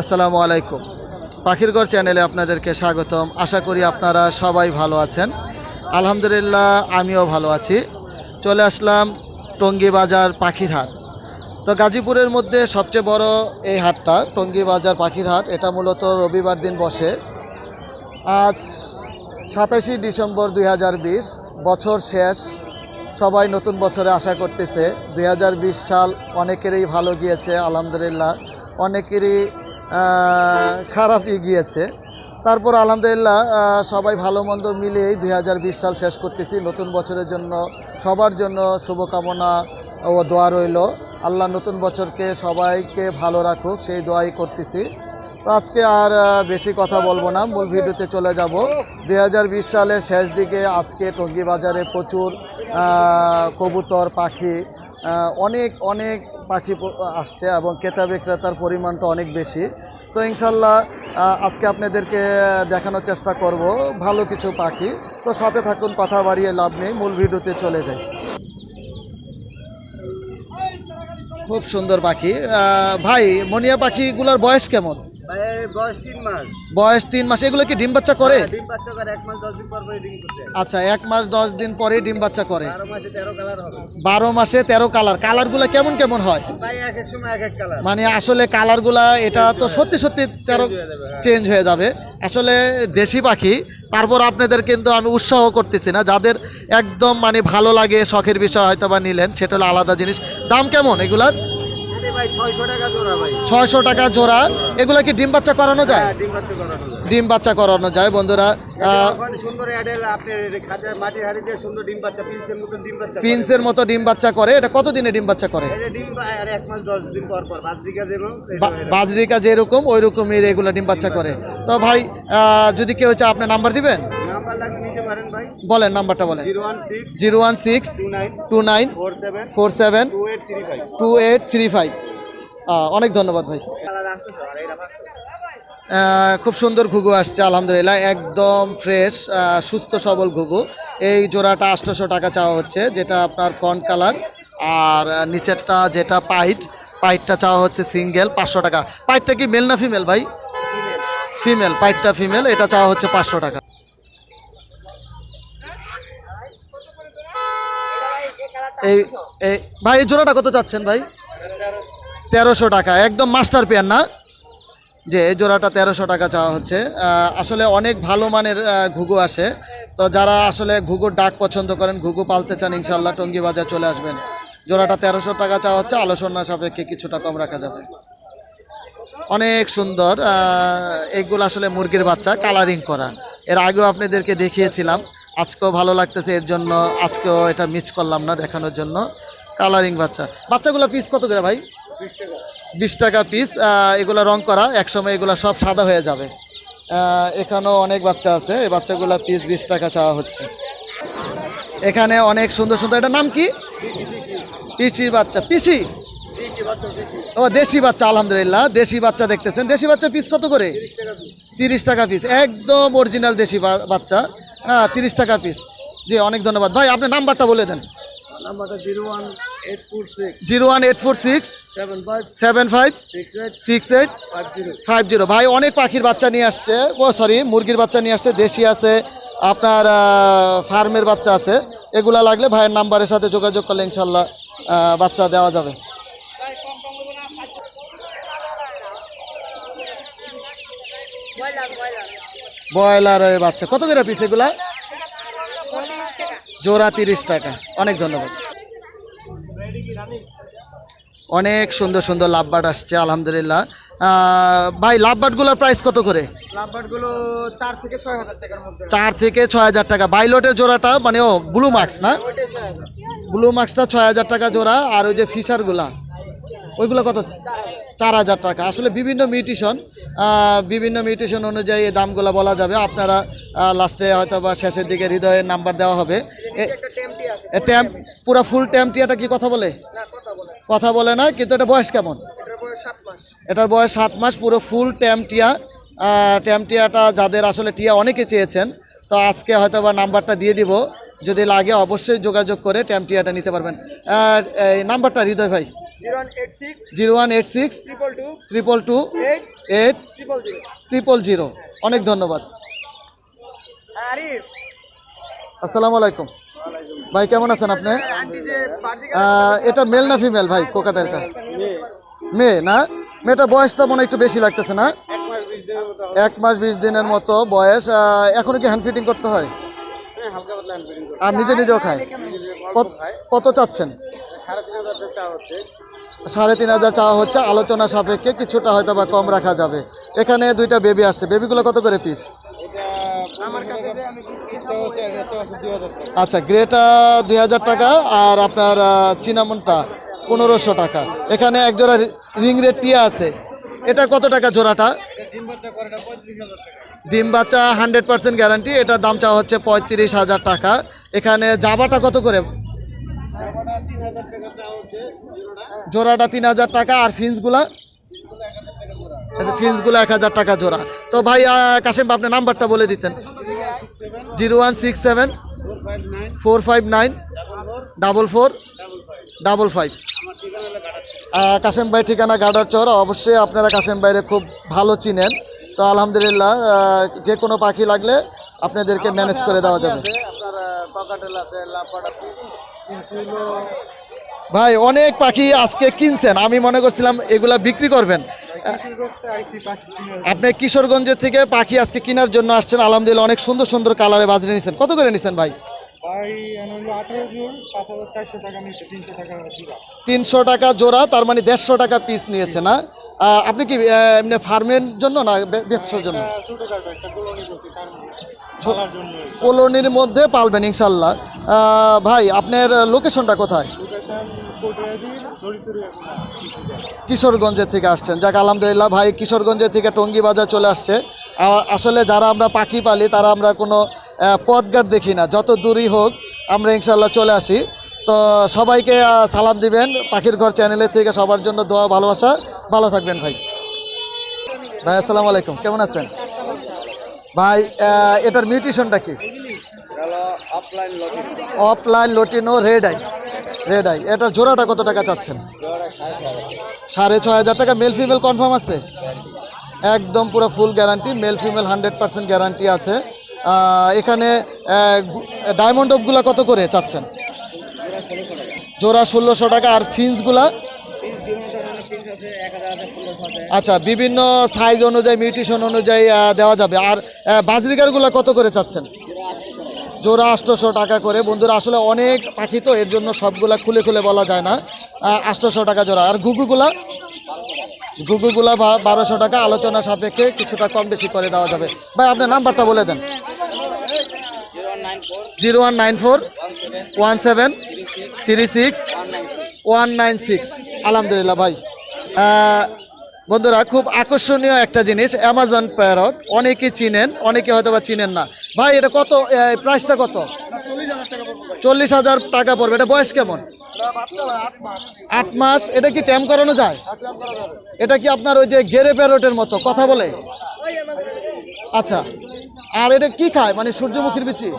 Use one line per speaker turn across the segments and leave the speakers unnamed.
আসসালামু আলাইকুম। পাখিরগড় চ্যানেলে আপনাদেরকে স্বাগতম। আশা করি আপনারা সবাই ভালো আছেন। আলহামদুলিল্লাহ, আমিও ভালো আছি। চলে আসলাম টঙ্গী বাজার পাখির হাট তো গাজীপুরের মধ্যে সবচেয়ে বড় এই হাটটা টঙ্গী বাজার পাখির হাট এটা মূলত রবিবার দিন বসে। আজ সাতাশে ডিসেম্বর দুই হাজার বিশ, বছর শেষ। সবাই নতুন বছরে আশা করতেছে। দুই হাজার বিশ সাল অনেকেরই ভালো গিয়েছে, আলহামদুলিল্লাহ। অনেকেরই আহ, খারাপই গিয়েছে তারপর আলহামদুলিল্লাহ সবাই ভালো মন্দ মিলিয়েই দুই হাজার বিশ সাল শেষ করতেছি। নতুন বছরের জন্য সবার জন্য শুভকামনা ও দোয়া রইল। আল্লাহ নতুন বছরকে সবাইকে ভালো রাখুক সেই দোয়াই করতেছি। তো আজকে আর বেশি কথা বলব না মূল ভিডিওতে চলে যাব। দু হাজার বিশ সালের শেষ দিকে আজকে টঙ্গী বাজারে প্রচুর কবুতর পাখি অনেক অনেক পাখি আসছে এবং ক্রেতা বিক্রেতার পরিমাণটা অনেক বেশি। তো ইনশাল্লাহ আজকে আপনাদেরকে দেখানোর চেষ্টা করব ভালো কিছু পাখি। তো সাথে থাকুন, কথা বাড়িয়ে লাভ নেই, মূল ভিডিওতে চলে যাই। খুব সুন্দর পাখি। ভাই, মনিয়া পাখিগুলোর বয়স কেমন?
বয়স তিন মাস।
বয়স তিন মাস। এগুলো কি ডিম বাচ্চা করে?
ডিম বাচ্চা করে এক মাস দশ দিন পর পরে ডিম করতে
আচ্ছা এক মাস দশ দিন পরে ডিম বাচ্চা করে।
বারো মাসে তেরো কালার হবে।
মাসে কালার। কালারগুলো কেমন কেমন হয়?
ভাই এক এক সময় এক এক কালার।
মানে আসলে কালারগুলা এটা তো সত্যি সত্যি তেরো
হয়ে যাবে, হ্যাঁ।
চেঞ্জ হয়ে যাবে। আসলে দেশি পাখি তারপর আপনাদের কিন্তু আমি উৎসাহ করতেছি না। যাদের একদম মানে ভালো লাগে শখের বিষয় হয়তো বা নিলেন সেটা হলো আলাদা জিনিস। দাম কেমন এগুলার?
ছয়শো টাকা জোড়া
এগুলা কি ডিম বাচ্চা করানো যায়?
হ্যাঁ, ডিম বাচ্চা করানো যায়।
ডিম বাচ্চা করানো যায় বন্ধুরা।
পিনসের।
মতো ডিম বাচ্চা করে। এটা কত দিনে ডিম বাচ্চা করে?
এটা ডিম বা- এক মাস দশ দিন পর পর। বাজরিকা
যেরকম ওই রকমই এগুলো ডিম বাচ্চা করে। তো ভাই যদি কেউ চায় আপনি নাম্বার দিবেন? বলেন নাম্বারটা বলেন।
Zero one six two nine four seven two eight three five.
Two eight three five. অনেক ধন্যবাদ ভাই। খুব সুন্দর ঘুঘু আসছে আলহামদুলিল্লাহ একদম ফ্রেশ সুস্থ সবল ঘুঘু। এই জোড়াটা আটশোশো টাকা চাওয়া হচ্ছে যেটা আপনার ফ্রন্ট কালার আর নিচেরটা যেটা পাইট পাইটটা চাওয়া হচ্ছে সিঙ্গেল পাঁচশো টাকা। পাইটটা কি মেল না ফিমেল ভাই? ফিমেল পাইটটা ফিমেল এটা চাওয়া হচ্ছে পাঁচশো টাকা। এই ভাই, এই জোড়াটা কত চাচ্ছেন ভাই? তেরোশো টাকা, একদম মাস্টার পেয়ার না? যে এই জোড়াটা তেরোশো টাকা চাওয়া হচ্ছে। আসলে অনেক ভালো মানের ঘুঘু আসে। তো যারা আসলে ঘুঘুর ডাক পছন্দ করেন, ঘুঘু পালতে চান ইনশাল্লাহ টঙ্গি বাজার চলে আসবেন। জোড়াটা তেরোশো টাকা চাওয়া হচ্ছে আলোচনা সাপেক্ষে কিছুটা কম রাখা যাবে। অনেক সুন্দর এগুলো আসলে মুরগির বাচ্চা কালারিং করা। এর আগেও আপনাদেরকে দেখিয়েছিলাম। আজকেও ভালো লাগতেছে, এর জন্য আজকেও এটা মিস করলাম না দেখানোর জন্য। কালারিং বাচ্চা। বাচ্চাগুলো পিস কত করে ভাই? বিশ টাকা পিস এগুলো রং করা, একসময় এগুলো সব সাদা হয়ে যাবে। এখানেও অনেক বাচ্চা আছে, এই বাচ্চাগুলো পিস বিশ টাকা চাওয়া হচ্ছে। এখানে অনেক সুন্দর সুন্দর, এটার নাম কি? পিসির বাচ্চা। পিসি? ও, দেশি বাচ্চা, আলহামদুলিল্লাহ। দেশি বাচ্চা দেখতেছেন। দেশি বাচ্চা পিস কত করে?
তিরিশ টাকা পিস
একদম অরিজিনাল দেশি বাচ্চা। হ্যাঁ তিরিশ টাকা পিস জি অনেক ধন্যবাদ। ভাই আপনার নাম্বারটা বলে দেন।
নাম্বারটা zero one eight two six.
Zero one eight four six.
Seven five.
Seven five.
Six eight.
Six eight.
Five zero.
Five zero. ভাই অনেক পাখির বাচ্চা নিয়ে আসছে। ও সরি মুরগির বাচ্চা নিয়ে আসছে দেশি আছে। আপনার ফার্মের বাচ্চা আছে। এগুলা লাগলে ভাইয়ের নাম্বারের সাথে যোগাযোগ করলে ইনশাল্লাহ বাচ্চা দেওয়া যাবে। ব্রয়লারের বাচ্চা। কত করে পিস এগুলা? জোড়া তিরিশ টাকা। অনেক ধন্যবাদ। অনেক সুন্দর সুন্দর লাভবাট আসছে আলহামদুলিল্লাহ। ভাই লাভবাটগুলোর প্রাইস কত করে?
চার থেকে ছয় হাজার টাকার মধ্যে
চার থেকে ছয় হাজার টাকা। বাইলটের জোড়াটা মানে ও ব্লু মার্কস না? ব্লু মার্কসটা ছয় হাজার টাকা জোড়া আর ওই যে ফিশারগুলা ওইগুলো কত? চার হাজার টাকা। আসলে বিভিন্ন মিউটিশন বিভিন্ন মিউটিশন অনুযায়ী এই দামগুলো বলা যাবে। আপনারা লাস্টে হয়তো বা শেষের দিকে হৃদয়ের নাম্বার দেওয়া হবে। ট্যাম্প পুরো ফুল ট্যাম্পটিয়াটা কি কথা বলে?
কথা বলে
না। কিন্তু এটা বয়স কেমন?
এটার বয়স সাত মাস।
পুরো ফুল ট্যাম্পটিয়া ট্যাম্পটিয়াটা যাদের আসলে টিয়া অনেকে চেয়েছেন তো আজকে হয়তো বা নাম্বারটা দিয়ে দিব। যদি লাগে অবশ্যই যোগাযোগ করে ট্যাম্পটিয়াটা নিতে পারবেন। এই নাম্বারটা হৃদয় ভাই।
Zero one eight six
zero one eight
triple two eight triple zero.
অনেক ধন্যবাদ। আসসালামু আলাইকুম ভাই কেমন আছেন আপনি? এটা মেল না ফিমেল ভাই কোকাটেলটা? মেয়ে। না? মেয়েটা বয়সটা মনে হয় একটু বেশি লাগতেছে না?
এক মাস বিশ দিনের মতো
এক মাস বিশ দিনের মতো বয়স এখনও কি হ্যান্ড ফিটিং করতে হয়? আর নিজে নিজেও খায়? কত- কত চাচ্ছেন?
সাড়ে তিন হাজার
চাওয়া হচ্ছে। আলোচনা সাপেক্ষে কিছুটা হয়তো বা কম রাখা যাবে। এখানে দুইটা বেবি আসছে। বেবিগুলো কত করে পিস আচ্ছা গ্রেটা দুই হাজার টাকা আর আপনার চিনামনটা পনেরোশো টাকা। এখানে একজোড়া রিং রেট টিয়া আছে। এটা কত টাকা জোড়াটা?
ডিম বাচ্চা
হান্ড্রেড পার্সেন্ট গ্যারান্টি এটার দাম চাওয়া হচ্ছে পঁয়ত্রিশ হাজার টাকা। এখানে জাবাটা কত করে? জোড়াটা তিন হাজার টাকা আর ফিন্সগুলা আচ্ছা ফিন্সগুলো এক হাজার টাকা জোড়া। তো ভাই কাশেম ভাই, আপনি নাম্বারটা বলে দিতেন। Zero one six seven
four five nine double four
double
five.
Kashem ভাই ঠিকানা গাডার চর। অবশ্যই আপনারা কাশেম ভাইরে খুব ভালো চিনেন। তো আলহামদুলিল্লাহ যে কোনো পাখি লাগলে আপনাদেরকে ম্যানেজ করে দেওয়া যাবে। ভাই অনেক পাখি আজকে কিনছেন। আমি মনে করছিলাম এগুলা বিক্রি করবেন। আপনি কিশোরগঞ্জের থেকে পাখি আজকে কেনার জন্য আসছেন। আলহামদুলিল্লাহ অনেক সুন্দর সুন্দর কালারে বাজারে নিছেন। কত করে নিছেন ভাই?
তিনশো টাকা জোড়া।
তার মানে দেড়শো টাকা পিস নিয়েছে না? আপনি কি এমনি ফার্মের জন্য না ব্যবসার জন্য? কলোনির মধ্যে পালবেন ইনশাল্লাহ। ভাই আপনার লোকেশনটা কোথায়? কিশোরগঞ্জের থেকে আসছেন। যাক আলহামদুলিল্লাহ ভাই কিশোরগঞ্জের থেকে টঙ্গী বাজার চলে আসছে। আসলে যারা আমরা পাখি পালি তারা আমরা কোনো পথঘাট দেখি না। যত দূরই হোক আমরা ইনশাল্লাহ চলে আসি। তো সবাইকে সালাম দিবেন। পাখির ঘর চ্যানেলের থেকে সবার জন্য দোয়া ভালোবাসা। ভালো থাকবেন ভাই। ভাই আসসালামু আলাইকুম। কেমন আছেন? ভাই এটার মিউটিশনটা কি?
Offline
offline red eye red eye এটার জোড়াটা কত টাকা চাচ্ছেন? সাড়ে ছয় হাজার টাকা। মেল ফিমেল কনফার্ম আছে? একদম পুরো full guarantee male female hundred percent guarantee আছে। এখানে ডায়মন্ড অফগুলা কত করে চাচ্ছেন? জোড়া ষোলোশো টাকা। আর ফিন্সগুলা আচ্ছা বিভিন্ন সাইজ অনুযায়ী মিউটিশন অনুযায়ী দেওয়া যাবে। আর আহ, বাজরিকারগুলো কত করে চাচ্ছেন? জোড়া আটশোশো টাকা করে। বন্ধুরা, আসলে অনেক পাখি তো, এর জন্য সবগুলা খুলে খুলে বলা যায় না। আটশোশো টাকা জোড়া। আর গুগুগুলা? গুগুগুলা বা- বারোশো টাকা আলোচনা সাপেক্ষে কিছুটা কম বেশি করে দেওয়া যাবে। ভাই, আপনার নাম্বারটা বলে দেন। Zero one nine four, one seven, three six, one nine six. আলহামদুলিল্লাহ ভাই। বন্ধুরা, খুব আকর্ষণীয় একটা জিনিস অ্যামাজন প্যারট অনেকে চিনেন অনেকে হয়তো বা চিনেন না। ভাই, এটা কত? প্রাইসটা কত? চল্লিশ হাজার টাকা পড়বে। এটা বয়স কেমন? আট মাস। এটা কি ট্যাম করানো যায়? এটা কি আপনার ওই যে গেরে প্যারটের মতো? কথা বলে। আচ্ছা। আর এটা কি খায়? মানে সূর্যমুখীর বিচি?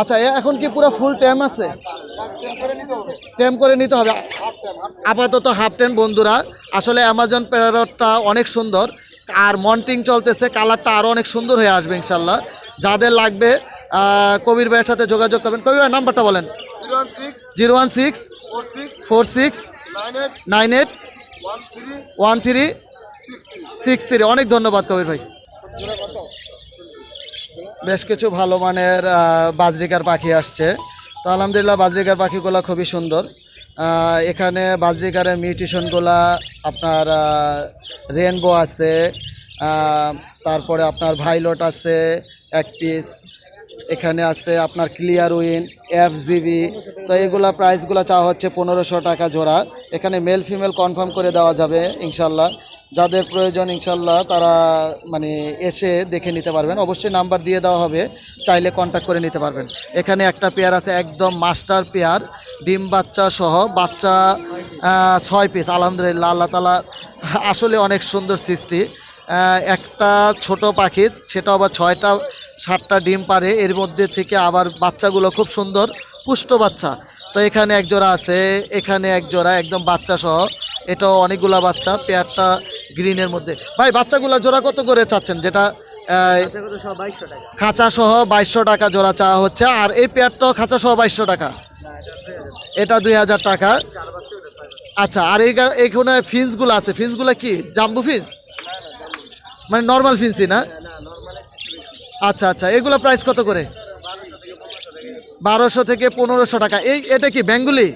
আচ্ছা এখন কি পুরো ফুল ট্যাম আছে? ট্যাম করে নিতে হবে। আপাতত হাফ টেন বন্ধুরা, আসলে অ্যামাজন প্যারটটা অনেক সুন্দর, আর মন্টিং চলতেছে কালারটা আরও অনেক সুন্দর হয়ে আসবে ইনশাল্লাহ যাদের লাগবে কবির ভাইয়ের সাথে যোগাযোগ করবেন। কবির ভাই, নাম্বারটা বলেন। Zero one six four six, nine eight one three, six three. অনেক ধন্যবাদ কবির ভাই। বেশ কিছু ভালো মানের বাজরিকার পাখি আসছে। তো আলহামদুলিল্লাহ বাজরিকার পাখিগুলো খুবই সুন্দর। এখানে বাজরিকারের মিউটিশনগুলা আপনার রেনবো আছে তারপরে আপনার ভাইলট আছে, এক পিস এখানে আছে আপনার ক্লিয়ার উইন এফ জিবি তো এগুলা প্রাইসগুলো চাওয়া হচ্ছে পনেরোশো টাকা জোড়া। এখানে মেল ফিমেল কনফার্ম করে দেওয়া যাবে, ইনশাল্লাহ। যাদের প্রয়োজন, ইনশাল্লাহ, তারা মানে এসে দেখে নিতে পারবেন। অবশ্যই নাম্বার দিয়ে দেওয়া হবে, চাইলে কন্ট্যাক্ট করে নিতে পারবেন। এখানে একটা পেয়ার আছে, একদম মাস্টার পেয়ার ডিম বাচ্চা সহ, বাচ্চা ছয় পিস আলহামদুলিল্লাহ, আল্লাহ তালা আসলে অনেক সুন্দর সৃষ্টি। একটা ছোট পাখি সেটা আবার ছয়টা সাতটা ডিম পারে এর মধ্যে থেকে আবার বাচ্চাগুলো খুব সুন্দর পুষ্ট বাচ্চা। তো এখানে এক জোড়া আছে এখানে এক জোড়া একদম বাচ্চা সহ। এটাও অনেকগুলা বাচ্চা পেয়ারটা গ্রিনের মধ্যে। ভাই বাচ্চাগুলা জোড়া কত করে চাচ্ছেন? যেটা খাঁচা সহ বাইশশো টাকা জোড়া চাওয়া হচ্ছে আর এই পেয়ারটাও খাঁচা সহ বাইশশো টাকা। এটা দুই হাজার টাকা। আচ্ছা আর এই এইখানে ফিন্সগুলো আছে। ফিন্সগুলো কি? জাম্বু ফিন্স মানে নর্মাল ফিন্সি না? আচ্ছা আচ্ছা এগুলো প্রাইস কত করে? বারোশো থেকে পনেরোশো টাকা। এই এটা কি বেঙ্গুলি?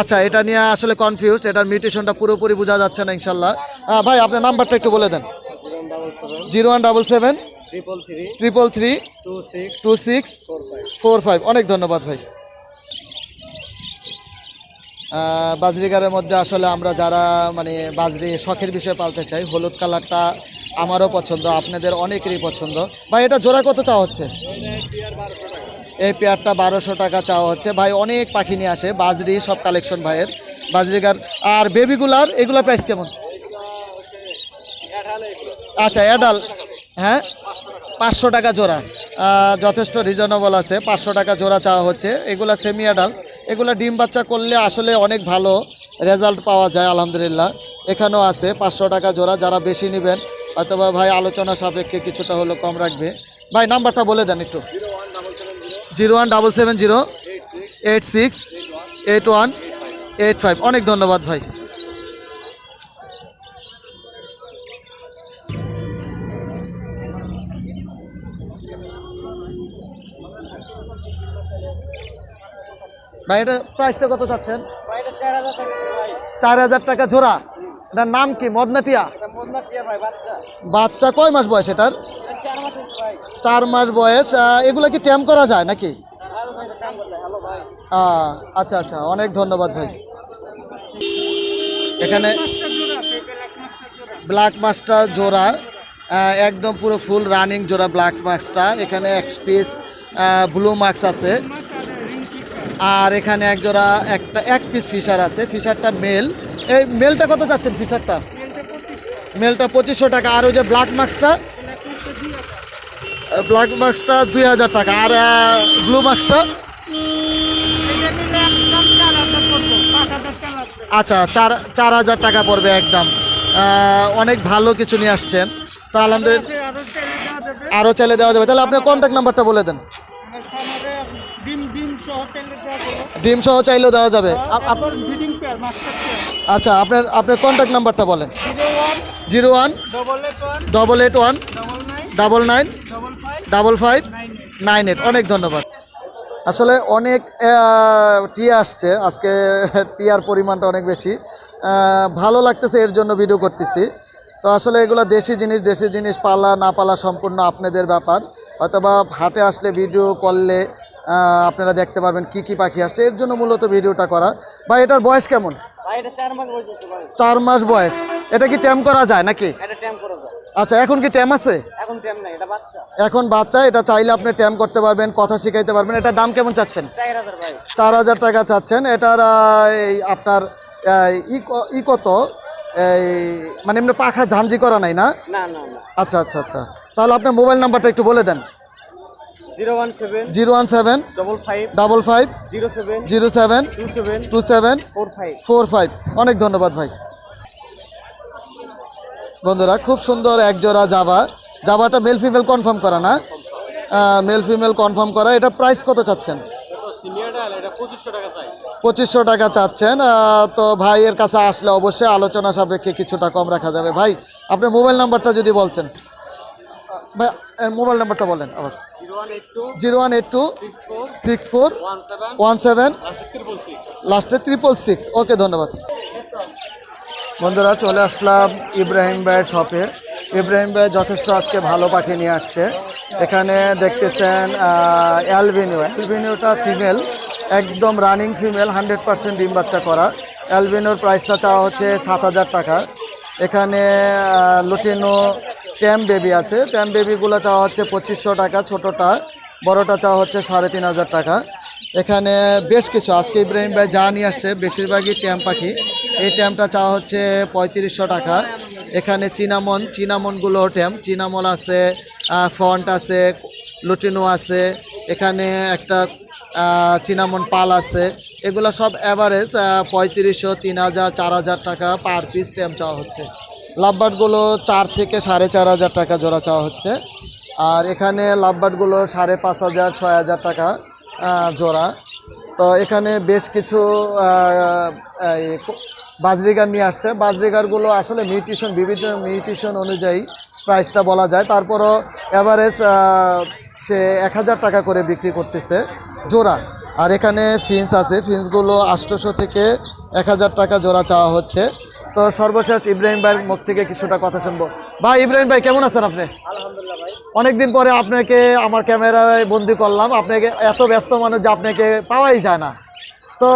আচ্ছা এটা নিয়ে আসলে কনফিউজ এটার মিউটেশনটা পুরোপুরি বোঝা যাচ্ছে না ইনশাল্লাহ। ভাই আপনার নাম্বারটা একটু বলে দেন।
Zero
one double seven
triple three two six
two six
four five
অনেক ধন্যবাদ ভাই। বাজরিগারের মধ্যে আসলে আমরা যারা মানে বাজরি শখের বিষয়ে পালতে চাই, হলুদ কালারটা আমারও পছন্দ, আপনাদের অনেকেরই পছন্দ। ভাই, এটা জোড়া কত চাওয়া হচ্ছে? এই পেয়ারটা বারোশো টাকা চাওয়া হচ্ছে। ভাই, অনেক পাখি নিয়ে আসে, বাজরি, সব কালেকশন ভাইয়ের। বাজরিগার আর বেবিগুলার, এগুলোর প্রাইস কেমন? আচ্ছা অ্যাডাল হ্যাঁ? পাঁচশো টাকা জোড়া। যথেষ্ট রিজনেবল আছে, পাঁচশো টাকা জোড়া চাওয়া হচ্ছে। এগুলা সেমি অ্যাডাল এগুলা ডিম বাচ্চা করলে আসলে অনেক ভালো রেজাল্ট পাওয়া যায়, আলহামদুলিল্লাহ। এখানেও আছে, পাঁচশো টাকা জোড়া, যারা বেশি নেবেন অথবা ভাই আলোচনা সাপেক্ষে কিছুটা হলো কম রাখবে। ভাই, নাম্বারটা বলে দেন একটু। Zero one double seven zero, eight six, eight one, eight five. অনেক ধন্যবাদ ভাই। ভাই এটা প্রাইসটা কত চাচ্ছেন?
চার হাজার টাকা
জোড়া। এটার নাম কি? মদনাটিয়া?
বাচ্চা।
কয় মাস বয়স এটার?
চার মাস
বয়স। এগুলা কি ট্যাম করা যায় নাকি? আহ, আচ্ছা আচ্ছা অনেক ধন্যবাদ ভাই। এখানে ব্ল্যাক মাস্টার জোড়া। একদম পুরো ফুল রানিং জোড়া ব্ল্যাক মাস্কটা এখানে এক পিস ব্লু মাস্ক আছে। আর এখানে এক জোড়া একটা এক পিস ফিশার আছে। ফিশারটা মেল এই মেলটা কত যাচ্ছেন ফিশারটা মেলটা পঁচিশশো। টাকা। আর ওই যে ব্ল্যাক মাস্কটা ব্ল্যাক মাস্কটা দুই হাজার। টাকা। আর ব্লু মাস্কটা আচ্ছা চার চার হাজার টাকা পড়বে একদম। অনেক ভালো কিছু নিয়ে আসছেন। তা আলহামদুলিল্লাহ আরও চাইলে দেওয়া যাবে। তাহলে আপনার কন্ট্যাক্ট নাম্বারটা বলে দেন।
ডিম সহ
চাইলেও দেওয়া যাবে। আচ্ছা আপনার আপনার কন্ট্যাক্ট নাম্বারটা বলেন।
Zero one double eight one
double
nine
double
five
double five
nine
eight অনেক ধন্যবাদ। আসলে অনেক টিয়া আসছে। আজকে টিয়ার পরিমাণটা অনেক বেশি। ভালো লাগতেছে এর জন্য ভিডিও করতেছি। তো আসলে এগুলো দেশি জিনিস দেশি জিনিস পালা না পালা সম্পূর্ণ আপনাদের ব্যাপার। অথবা হাটে আসলে ভিডিও করলে আপনারা দেখতে পারবেন কি কি পাখি আসছে। এর জন্য মূলত ভিডিওটা করা। বা এটার বয়স কেমন?
চার মাস বয়স ভাই।
এটা কি ট্যাম করা যায় নাকি? আচ্ছা এখন কি ট্যাম আছে?
এখন বাচ্চা।
এটা চাইলে আপনি ট্যাম করতে পারবেন কথা শিখাইতে পারবেন। এটার দাম কেমন চাচ্ছেন?
চার হাজার ভাই।
টাকা চাচ্ছেন। এটার এই আপনার ই কত? এই মানে এমনি পাখা ঝাঞ্জি করা নাই না। আচ্ছা আচ্ছা আচ্ছা। তাহলে আপনার মোবাইল নাম্বারটা একটু বলে দেন।
Zero one seven double five zero seven two seven four five
অনেক ধন্যবাদ ভাই। বন্ধুরা খুব সুন্দর এক জোড়া জাবা। জাবাটা মেল ফিমেল কনফার্ম করা না? মেল ফিমেল কনফার্ম করা। এটা প্রাইস কত চাচ্ছেন?
পঁচিশশো টাকা চাই
পঁচিশশো টাকা চাচ্ছেন তো ভাইয়ের কাছে আসলে অবশ্যই আলোচনা সাপেক্ষে কিছুটা কম রাখা যাবে। ভাই আপনার মোবাইল নাম্বারটা যদি বলতেন। ভাই মোবাইল নাম্বারটা বলেন আবার।
Zero one eight two six four one seven
লাস্টে ট্রিপল সিক্স ওকে ধন্যবাদ। বন্ধুরা চলে আসলাম ইব্রাহিম ভাইয়ের শপে ইব্রাহিম ভাই যথেষ্ট আজকে ভালো পাখি নিয়ে আসছে। এখানে দেখতেছেন অ্যালবিনিও অ্যালবিনিওটা ফিমেল একদম রানিং ফিমেল হান্ড্রেড পারসেন্ট ডিম বাচ্চা করা। অ্যালবিনোর প্রাইসটা চাওয়া হচ্ছে সাত হাজার টাকা। এখানে লুটিনো ট্যাম বেবি আছে। ট্যাম বেবিগুলো চাওয়া হচ্ছে পঁচিশশো টাকা, ছোটোটা। বড়টা চাওয়া হচ্ছে সাড়ে তিন হাজার টাকা। এখানে বেশ কিছু, আজকে ইব্রাহিম ভাই যা নিয়ে আসছে, বেশিরভাগই ট্যাম পাখি। এই ট্যামটা চাওয়া হচ্ছে পঁয়ত্রিশশো টাকা। এখানে চিনামন, চিনামনগুলো ট্যাম। চিনামন আছে ফন্ট আছে, লুটিনো আছে। এখানে একটা চিনামন পাল আছে। এগুলো সব অ্যাভারেজ পঁয়ত্রিশশো, তিন হাজার, চার হাজার টাকা পার পিস স্ট্যাম্প চাওয়া হচ্ছে। লাভবার্ডগুলো চার থেকে সাড়ে চার হাজার টাকা জোড়া চাওয়া হচ্ছে। আর এখানে লাভবার্ডগুলো সাড়ে পাঁচ হাজার, ছয় হাজার টাকা জোড়া। তো এখানে বেশ কিছু বাজরিগার নিয়ে আসছে। বাজরিগারগুলো আসলে মিউটিশন, বিভিন্ন মিউটিশন অনুযায়ী প্রাইসটা বলা যায়। তারপরও অ্যাভারেজ সে এক হাজার টাকা করে বিক্রি করতেছে জোড়া। আর এখানে ফিন্স আছে। ফিন্সগুলো আটশোশো থেকে এক হাজার টাকা জোড়া চাওয়া হচ্ছে। তো সর্বশেষ ইব্রাহিম ভাইয়ের মুখ থেকে কিছুটা কথা শুনব। ভাই ইব্রাহিম ভাই কেমন আছেন আপনি? অনেকদিন পরে আপনাকে আমার ক্যামেরায় বন্দি করলাম। আপনাকে এত ব্যস্ত মানুষ যে আপনাকে পাওয়াই যায় না। তো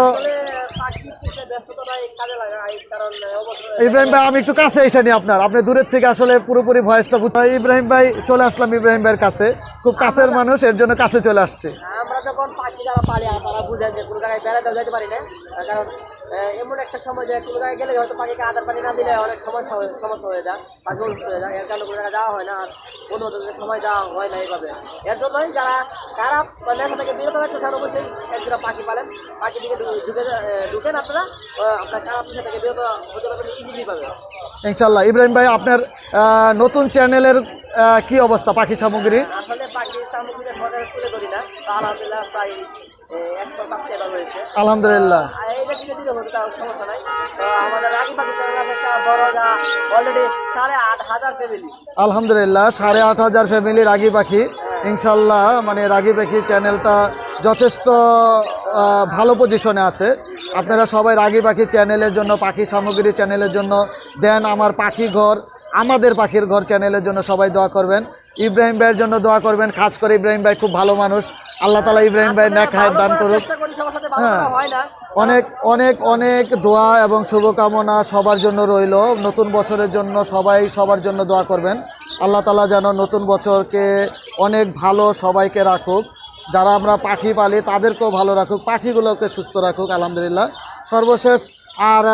ইব্রাহিম ভাই আমি একটু কাছে এসে নি আপনার। আপনি দূরের থেকে আসলে পুরোপুরি ভয়েসটা বুঝতে ইব্রাহিম ভাই চলে আসলাম ইব্রাহিম ভাইয়ের কাছে। খুব কাছের মানুষ এর জন্য কাছে চলে আসছে।
আমরা যখন পাখি যারা পালি তারা বুঝেন যে কোনো জায়গায় বেড়াতে যেতে পারি না। কারণ এমন একটা সময় যে কোনো জায়গায় গেলে হয়তো পাখিকে আদার পানি না দিলে অনেক সমস্যা হয়ে সমস্যা হয়ে যায় পাখি অসুস্থ হয়ে যায়। এর কারণে কোনো জায়গায় যাওয়া হয় না আর কোনো মতো সময় যাওয়া হয় না এইভাবে। এর জন্যই যারা কারা নেশা থেকে বিরত থাকতে চান অবশ্যই একজোড়া পাখি পালেন। পাখি দিকে ঢুকে ঢুকে ঢুকেন আপনারা। আপনার খারাপ নেশা থেকে বিরত হতে পারবেন ইজিলি পাবেন
ইনশাল্লাহ ইব্রাহিম ভাই আপনার নতুন চ্যানেলের কি অবস্থা পাখি সামগ্রী?
আসলে পাখি সরকার তুলে ধরি না। আলহামদুলিল্লাহ প্রায়
আলহামদুলিল্লাহ। আলহামদুলিল্লাহ সাড়ে আট হাজার ফ্যামিলি রাগি পাখি। ইনশাল্লাহ মানে রাগি পাখি চ্যানেলটা যথেষ্ট ভালো পজিশনে আছে। আপনারা সবাই রাগি পাখি চ্যানেলের জন্য পাখি সামগ্রী চ্যানেলের জন্য দেন আমার পাখি ঘর। আমাদের পাখির ঘর চ্যানেলের জন্য সবাই দোয়া করবেন। ইব্রাহিম ভাইয়ের জন্য দোয়া করবেন। খাস করে ইব্রাহিম ভাই খুব ভালো মানুষ। আল্লাহ তালা ইব্রাহিম ভাই নেক হায়াত দান করুক। হ্যাঁ। অনেক অনেক অনেক দোয়া এবং শুভকামনা সবার জন্য রইল। নতুন বছরের জন্য সবাই সবার জন্য দোয়া করবেন। আল্লাহ তালা যেন নতুন বছরকে অনেক ভালো সবাইকে রাখুক। যারা আমরা পাখি পালি তাদেরকেও ভালো রাখুক পাখিগুলোকে সুস্থ রাখুক আলহামদুলিল্লাহ। সর্বশেষ আর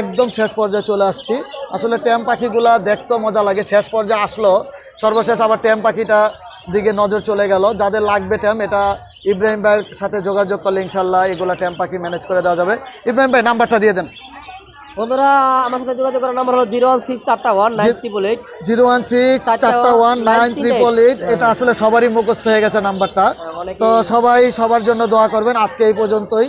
একদম শেষ পর্যায়ে চলে আসছি। আসলে ট্যাম পাখিগুলা দেখতেও মজা লাগে। শেষ পর্যায়ে আসলো। সর্বশেষ আবার ট্যাম পাখিটা দিকে নজর চলে গেল। যাদের লাগবে ট্যাম এটা ইব্রাহিম ভাইয়ের সাথে যোগাযোগ করলে ইনশাল্লাহ এগুলো ট্যাম পাখি ম্যানেজ করে দেওয়া যাবে। ইব্রাহিম ভাই নাম্বারটা দিয়ে দেন।
বন্ধুরা আমার সাথে যোগাযোগ করার নাম্বার হলো জিরো ওয়ান সিক্স চারটা one nine triple eight
zero one six চারটা ওয়ান নাইন ট্রিপল এইট এটা আসলে সবারই মুখস্থ হয়ে গেছে নাম্বারটা। তো সবাই সবার জন্য দোয়া করবেন। আজকে এই পর্যন্তই।